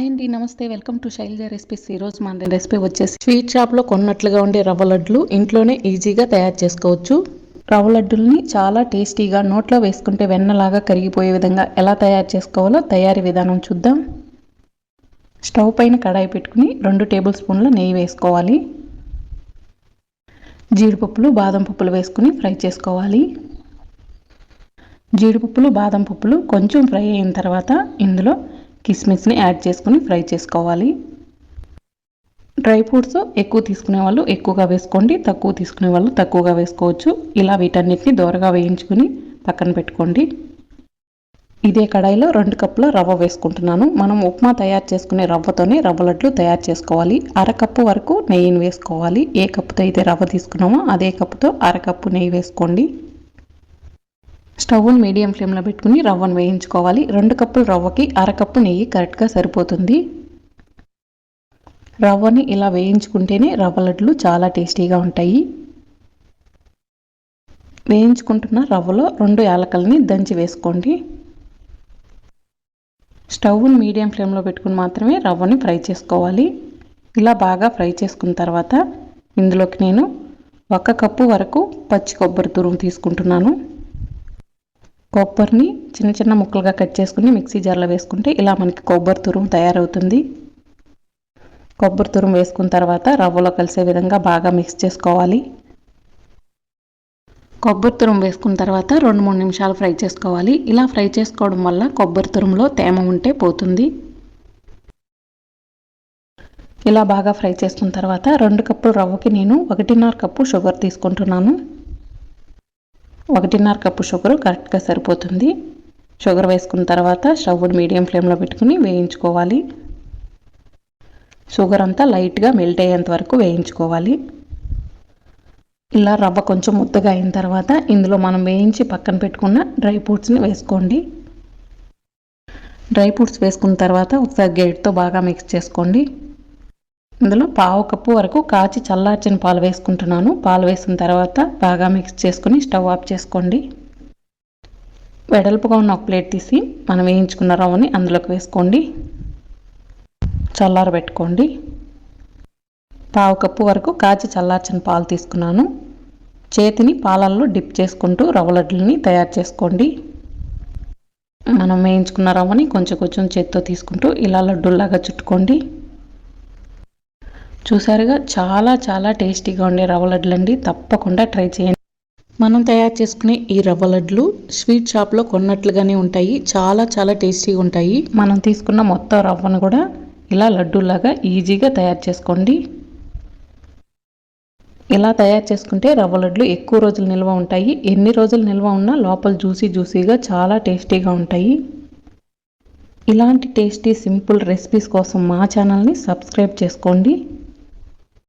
అండి నమస్తే. Welcome to Shailaja recipes. ఈరోజు మన రెసిపీ వచ్చేసి స్వీట్ షాప్లో కొన్నట్లుగా ఉండే రవ్వ లడ్లు ఇంట్లోనే ఈజీగా తయారు చేసుకోవచ్చు. రవ్వ లడ్డుల్ని చాలా టేస్టీగా నోట్లో వేసుకుంటే వెన్నలాగా కరిగిపోయే విధంగా ఎలా తయారు చేసుకోవాలో తయారీ విధానం చూద్దాం. స్టవ్ పైన కడాయి పెట్టుకుని రెండు టేబుల్ స్పూన్ల నెయ్యి వేసుకోవాలి. జీడిపప్పులు బాదం పప్పులు వేసుకుని ఫ్రై చేసుకోవాలి. జీడిపప్పులు బాదం పప్పులు కొంచెం ఫ్రై అయిన తర్వాత ఇందులో కిస్మిస్ని యాడ్ చేసుకుని ఫ్రై చేసుకోవాలి. డ్రై ఫ్రూట్స్ ఎక్కువ తీసుకునే వాళ్ళు ఎక్కువగా వేసుకోండి. తక్కువ తీసుకునే వాళ్ళు తక్కువగా వేసుకోవచ్చు. ఇలా వీటన్నిటిని దోరగా వేయించుకుని పక్కన పెట్టుకోండి. ఇదే కడాయిలో రెండు కప్పుల రవ్వ వేసుకుంటున్నాను. మనం ఉప్మా తయారు చేసుకునే రవ్వతోనే రవ్వ లడ్లు తయారు చేసుకోవాలి. అరకప్పు వరకు నెయ్యిని వేసుకోవాలి. ఏ కప్పుతో అయితే రవ్వ తీసుకున్నామో అదే కప్పుతో అరకప్పు నెయ్యి వేసుకోండి. స్టవ్ని మీడియం ఫ్లేమ్లో పెట్టుకుని రవ్వను వేయించుకోవాలి. రెండు కప్పుల రవ్వకి అరకప్పు నెయ్యి కరెక్ట్గా సరిపోతుంది. రవ్వని ఇలా వేయించుకుంటేనే రవ్వ లడ్లు చాలా టేస్టీగా ఉంటాయి. వేయించుకుంటున్న రవ్వలో రెండు యాలకల్ని దంచి వేసుకోండి. స్టవ్ని మీడియం ఫ్లేమ్లో పెట్టుకుని మాత్రమే రవ్వని ఫ్రై చేసుకోవాలి. ఇలా బాగా ఫ్రై చేసుకున్న తర్వాత ఇందులోకి నేను ఒక కప్పు వరకు పచ్చి కొబ్బరి తురుము తీసుకుంటున్నాను. కొబ్బరిని చిన్న చిన్న ముక్కలుగా కట్ చేసుకుని మిక్సీ జార్లో వేసుకుంటే ఇలా మనకి కొబ్బరి తురుము తయారవుతుంది. కొబ్బరి తురుము వేసుకున్న తర్వాత రవ్వలో కలిసే విధంగా బాగా మిక్స్ చేసుకోవాలి. కొబ్బరి తురుము వేసుకున్న తర్వాత రెండు మూడు నిమిషాలు ఫ్రై చేసుకోవాలి. ఇలా ఫ్రై చేసుకోవడం వల్ల కొబ్బరి తురుములో తేమ ఉంటే పోతుంది. ఇలా బాగా ఫ్రై చేసుకున్న తర్వాత రెండు కప్పులు రవ్వకి నేను ఒకటిన్నర కప్పు షుగర్ తీసుకుంటున్నాను. ఒకటిన్నర కప్పు షుగర్ కరెక్ట్గా సరిపోతుంది. షుగర్ వేసుకున్న తర్వాత స్టవ్ మీడియం ఫ్లేమ్లో పెట్టుకుని వేయించుకోవాలి. షుగర్ అంతా లైట్గా మెల్ట్ అయ్యేంత వరకు వేయించుకోవాలి. ఇలా రవ్వ కొంచెం ముద్దగా అయిన తర్వాత ఇందులో మనం వేయించి పక్కన పెట్టుకున్న డ్రై ఫ్రూట్స్ని వేసుకోండి. డ్రై ఫ్రూట్స్ వేసుకున్న తర్వాత ఒకసారి గేట్తో బాగా మిక్స్ చేసుకోండి. ఇందులో పావు కప్పు వరకు కాచి చల్లార్చిన పాలు వేసుకుంటున్నాను. పాలు వేసిన తర్వాత బాగా మిక్స్ చేసుకుని స్టవ్ ఆఫ్ చేసుకోండి. వెడల్పుగా ఉన్న ఒక ప్లేట్ తీసి మనం వేయించుకున్న రవ్వని అందులోకి వేసుకోండి. చల్లారబెట్టుకోండి. పావు కప్పు వరకు కాచి చల్లార్చిన పాలు తీసుకున్నాను. చేతిని పాలల్లో డిప్ చేసుకుంటూ రవ్వ లడ్డులని తయారు చేసుకోండి. మనం వేయించుకున్న రవ్వని కొంచెం కొంచెం చేత్తో తీసుకుంటూ ఇలా లడ్డుల్లాగా చుట్టుకోండి. చూసారుగా చాలా చాలా టేస్టీగా ఉండే రవ్వ లడ్లు అండి. తప్పకుండా ట్రై చేయండి. మనం తయారు చేసుకునే ఈ రవ్వ లడ్లు స్వీట్ షాప్లో కొన్నట్లుగానే ఉంటాయి. చాలా చాలా టేస్టీగా ఉంటాయి. మనం తీసుకున్న మొత్తం రవ్వను కూడా ఇలా లడ్డూలాగా ఈజీగా తయారు చేసుకోండి. ఇలా తయారు చేసుకుంటే రవ్వ లడ్లు ఎక్కువ రోజులు నిల్వ ఉంటాయి. ఎన్ని రోజులు నిల్వ ఉన్నా లోపల జ్యూసీ జ్యూసీగా చాలా టేస్టీగా ఉంటాయి. ఇలాంటి టేస్టీ సింపుల్ రెసిపీస్ కోసం మా ఛానల్ని సబ్స్క్రైబ్ చేసుకోండి.